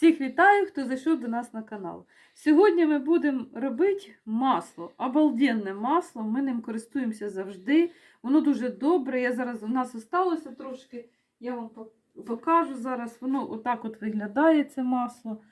Всіх вітаю, хто зайшов до нас на канал. Сьогодні ми будемо робити масло, обалденне масло. Ми ним користуємося завжди. Воно дуже добре. Я зараз у нас залишилося трошки. Я вам покажу зараз. Воно отак от виглядає це масло.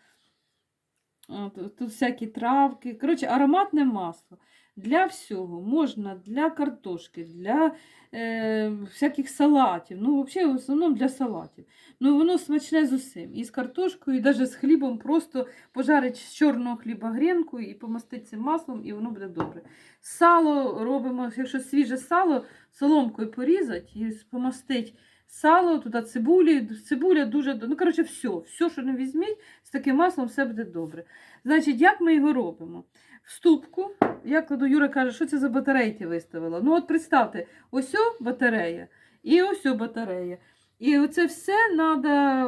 Тут всякі травки. Коротше, ароматне масло. Для всього можна для картошки, для е, всяких салатів. Ну, взагалі, в основному для салатів. Ну, воно смачне з усім. І з картошкою, і навіть з хлібом просто пожарить з чорного хліба грінку і помастити цим маслом, і воно буде добре. Сало робимо, якщо свіже сало, соломкою порізати і помастити сало, туди цибулі. Цибуля дуже. Ну, коротше, все, все, що не візьміть, з таким маслом все буде добре. Значить, як ми його робимо? В ступку, я кладу, Юра каже, що це за батарейки виставила. Ну, от представте, ось батарея і ось батарея. І оце все треба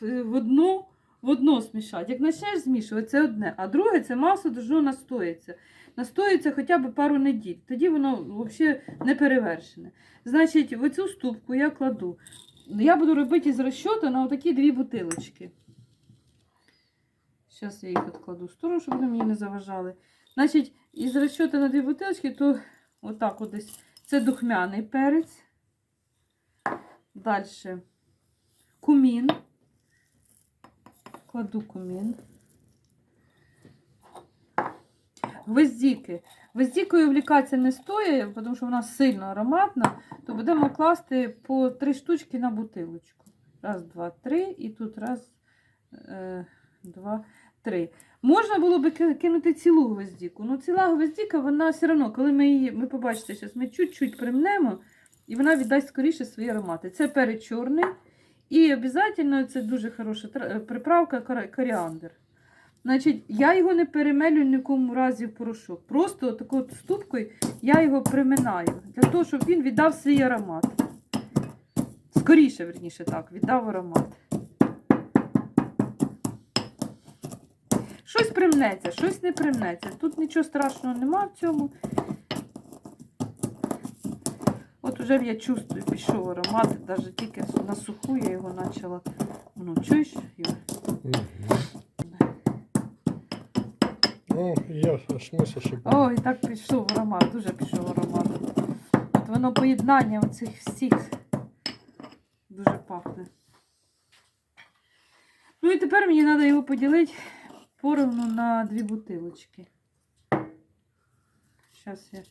в одну, в одно смішати. Як почнеш змішувати, це одне. А друге це масло дуже настоїться. Настоїться хоча б пару неділь. Тоді воно взагалі не перевершене. Значить, в цю ступку я кладу. Я буду робити із розчоту на отакі дві бутилочки. Зараз я їх відкладу в сторону, щоб вони мені не заважали. Значить, із розчоту на дві бутилочки, то отак от десь. Це духмяний перець. Далі кумін. Кладу кумін. Гвоздіки. Гвоздікою влікатися не стоїть, тому що вона сильно ароматна, то будемо класти по три штучки на бутилочку. Раз, два, три. І тут раз, е, два, три. Можна було би кинути цілу гвоздіку. Ну, ціла гвоздіка, вона все одно, коли ми її, ми побачите, зараз ми чуть-чуть примнемо, і вона віддасть скоріше свої аромати. Це перець чорний. І обов'язково це дуже хороша приправка коріандр. Значить, я його не перемелю в якому разі в порошок. Просто такою ступкою я його приминаю, для того, щоб він віддав свій аромат. Скоріше, верніше так, віддав аромат. Щось примнеться, щось не примнеться. Тут нічого страшного нема в цьому. От уже я чувствую, пішов аромат, навіть тільки на суху я його почала. Ну, чуєш, Юр? Ну, є смисл, щоб... О, і так пішов аромат, дуже пішов аромат. От воно поєднання оцих всіх дуже пахне. Ну і тепер мені треба його поділити поровну на дві бутилочки. Зараз я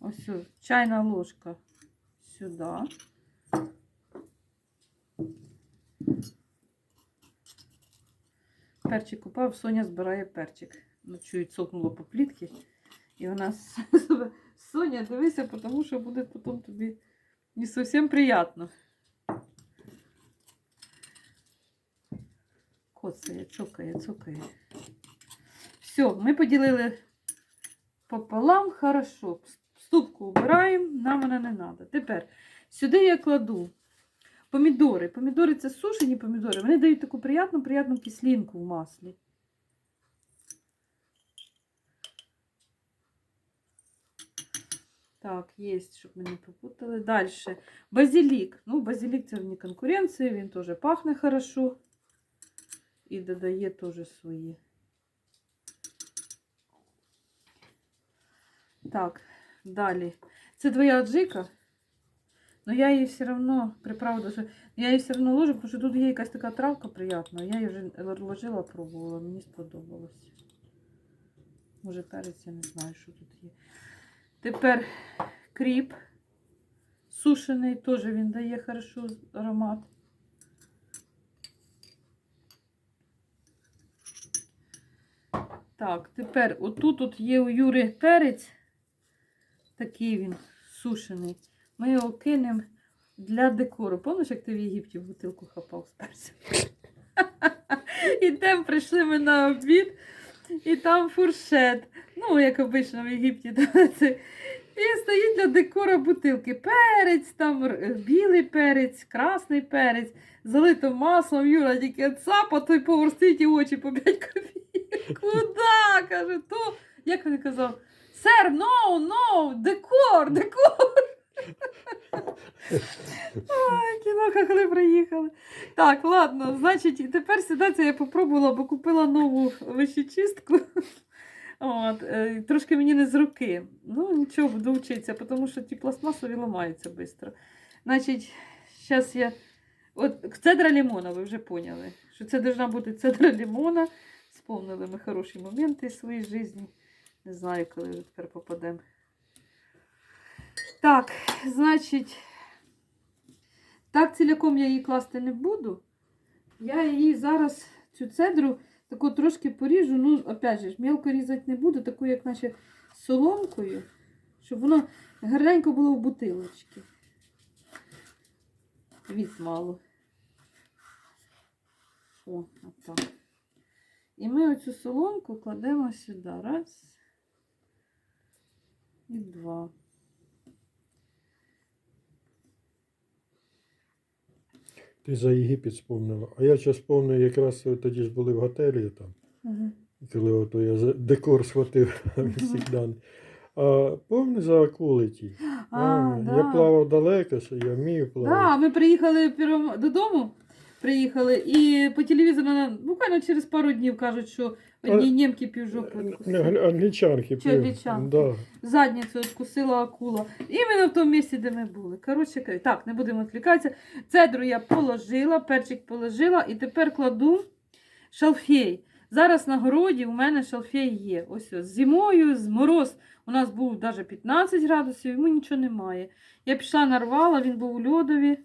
ось о, чайна ложка сюди. Перчик купав, Соня збирає перчик. Ну, чуть цокнуло по плітки. І вона себе, Соня, дивися, тому що буде потім тобі не зовсім приємно. Коцає, цокає, цокає. Все, ми поділили пополам, хорошо. Ступку убираємо, нам вона не треба. Тепер сюди я кладу помідори. Помідори це сушені помідори. Вони дають таку приятну, приятну кислинку в маслі. Так, є, щоб ми не попутали. Далі. Базилік. Ну, базилік це вне конкуренції, він теж пахне хорошо. І додає теж свої. Так, далі. Це твоя аджика. Но я її все одно приправду, що я її все одно ложу, тому що тут є якась така травка приятна. Я її вже ложила, пробувала, мені сподобалось. Може перець, я не знаю, що тут є. Тепер кріп сушений, теж він дає хорошо аромат. Так, тепер отут от є у Юри перець, такий він сушений. Ми його кинемо для декору. Пам'ятаєш, як ти в Єгипті бутилку хапав з перцем? І там прийшли ми на обід, і там фуршет. Ну, як обично в Єгипті. це. І стоїть для декора бутилки. Перець, там білий перець, красний перець, залито маслом, Юра тільки цапа, той повар стоїть і очі по 5 копійок. Куда? Каже, то, як він казав, сер, no, no, декор, декор. Ай, кіноха, коли приїхали. Так, ладно, значить, тепер сідатися я попробувала, бо купила нову вищечистку. От, е, трошки мені не з руки. Ну, нічого, буду вчитися, тому що ті пластмасові ламаються швидко. Значить, зараз я. От цедра лимона, ви вже поняли, що це должна бути цедра лимона. Сповнили ми хороші моменти в своїй житті. Не знаю, коли вже тепер попадемо. Так, значить, так ціляком я її класти не буду. Я її зараз, цю цедру, таку трошки поріжу. Ну, опять же, мелко різати не буду, таку, як наче соломкою, щоб воно гарненько було в бутилочці. Від мало. О, отак. І ми оцю соломку кладемо сюди. Раз. І два. Ти за Єгипет спомнила. А я зараз пам'ятаю, якраз тоді ж були в готелі там, Угу. коли ото я за декор схватив завжди. А пам'ятаєш за акули ті? А, да. Я плавав далеко, що я вмію плавати. Да, ми приїхали додому. Приїхали, і по телевізору на- буквально через пару днів кажуть, що одній німки півжопи Не, відкусили. Англічанки. Чи англічанки? Да. Задницю відкусила акула. Іменно в тому місці, де ми були. Коротше, так, не будемо відвлікатися. Цедру я положила, перчик положила, і тепер кладу шалфей. Зараз на городі у мене шалфей є. Ось ось. Зимою, з мороз. У нас був навіть 15 градусів, йому нічого немає. Я пішла нарвала, він був у льодові.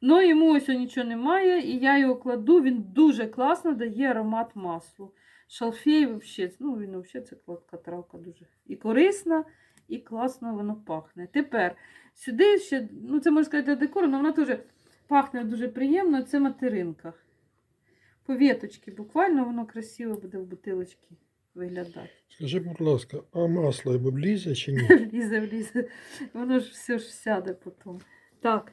Ну, йому ось нічого немає, і я його кладу. Він дуже класно дає аромат маслу. Шалфей взагалі, ну він взагалі це кладка травка дуже і корисна, і класно воно пахне. Тепер сюди ще, ну це можна сказати для декору, але вона теж пахне дуже приємно. Це материнка. Повіточки, буквально воно красиво буде в бутилочці виглядати. Скажи, будь ласка, а масло влізе чи ні? Влізе, влізе. Воно ж все ж сяде потім. Так.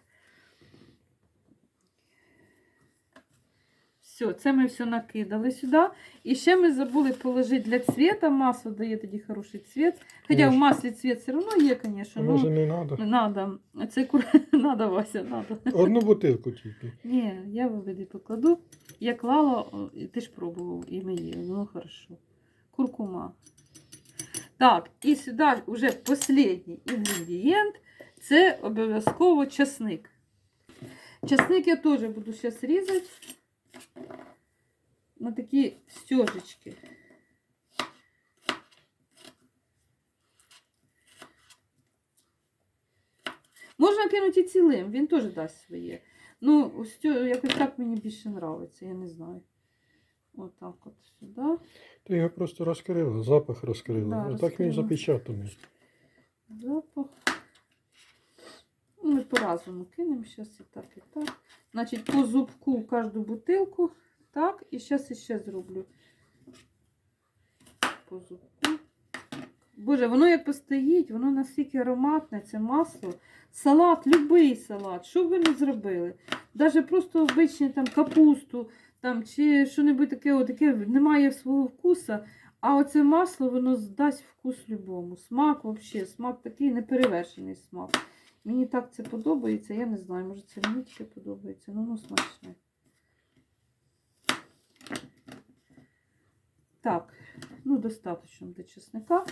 Все, це ми все накидали сюди. І ще ми забули положити для цвіта. Масло дає тоді хороший цвіт. Хоча в маслі цвіт все одно є, звісно. Може Ну, не треба? надо. Це кур... надо, Вася, надо. Одну бутилку тільки. Ні, я виведи покладу. Я клала, і ти ж пробував, і є, воно хорошо. Куркума. Так, і сюди вже останній інгредієнт це обов'язково часник. Часник я теж буду зараз різати на такі стежечки. Можна кинути цілим, він теж дасть своє. Ну, ось якось так мені більше подобається, я не знаю. Отак от сюди. Ти його просто розкрила, запах розкрила. Да, Отак він запечатаний. Запах. Ну, Ми по-разному кинемо. Зараз і так, і так. Значить, по зубку в кожну бутилку. Так, і зараз іще зроблю. Боже, воно як постоїть, воно настільки ароматне, це масло. Салат, любий салат, що б ви не зробили. Навіть просто обичні там капусту там, чи що-небудь таке, от, таке немає свого вкуса. А оце масло, воно здасть вкус любому. Смак взагалі, смак такий неперевершений смак. Мені так це подобається, я не знаю, може це мені тільки подобається, ну воно смачне. Так, ну достатньо для чесника.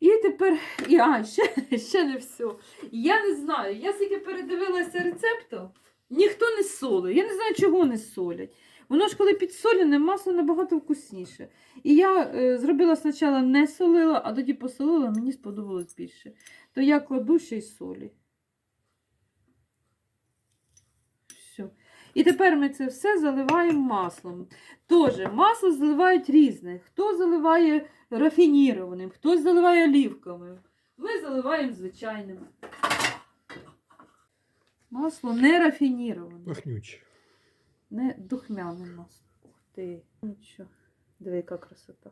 І тепер, і, а, ще, ще не все. Я не знаю, я скільки передивилася рецепту, ніхто не солить. Я не знаю, чого не солять. Воно ж коли підсолене, масло набагато вкусніше. І я е, зробила спочатку не солила, а тоді посолила, мені сподобалось більше. То я кладу ще й солі. Все. І тепер ми це все заливаємо маслом. Тоже масло заливають різне. Хто заливає рафінірованим, хтось заливає олівками. Ми заливаємо звичайним. Масло не рафініроване. Пахнюче. Не духмяне масло. Ух ти. Нічого. Диви, яка красота.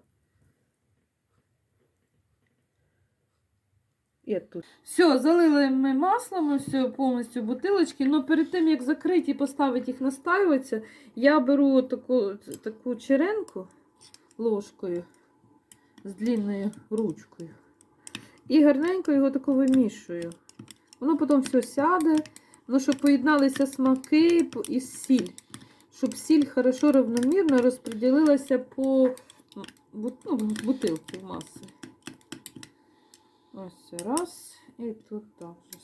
І. Все, залили ми маслом, все повністю бутилочки. але перед тим, як закрити і поставити їх настаюватися, я беру таку, таку черенку ложкою з длинною ручкою. І гарненько його тако вимішую. Воно потім все сяде, ну, щоб поєдналися смаки і сіль. Щоб сіль хорошо равномірно розподілилася по ну, бутилці маси. Ось раз. І тут так же.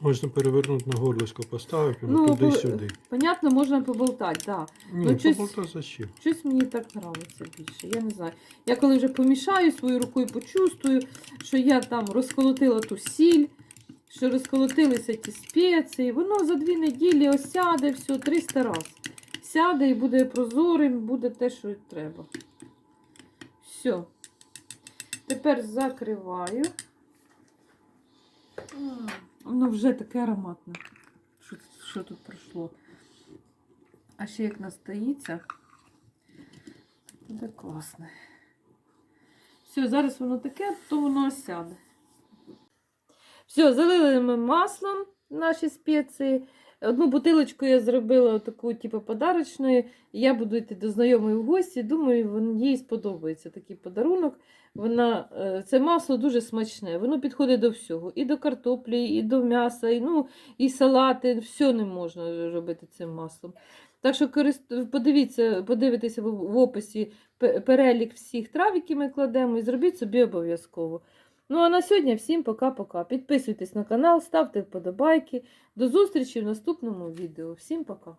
Можна перевернути на горлышко, поставити Ну, ну, туди-сюди. Понятно, можна поболтати, так. Да. Ні, ну, щось- поболта зачем? Щось мені так подобається більше. Я не знаю. Я коли вже помішаю свою рукою, почувствую, що я там розколотила ту сіль, що розколотилися ті спеції, воно за дві неділі осяде все 300 разів. Сяде і буде прозорим, буде те, що треба. Все. Тепер закриваю. Воно вже таке ароматне. Що, що тут пройшло? А ще як настоїться, буде класне. Все, зараз воно таке, то воно осяде. Все, залили ми маслом наші спеції. Одну бутилочку я зробила таку, типу, подарочною. Я буду йти до знайомої в гості. Думаю, їй сподобається такий подарунок. Вона, е, це масло дуже смачне. Воно підходить до всього. І до картоплі, і до м'яса, і, ну, і салати. Все не можна робити цим маслом. Так що подивіться, подивитеся в, в описі перелік всіх трав, які ми кладемо, і зробіть собі обов'язково. Ну а на сьогодні всім пока-пока. Підписуйтесь на канал, ставте вподобайки. До зустрічі в наступному відео. Всім пока!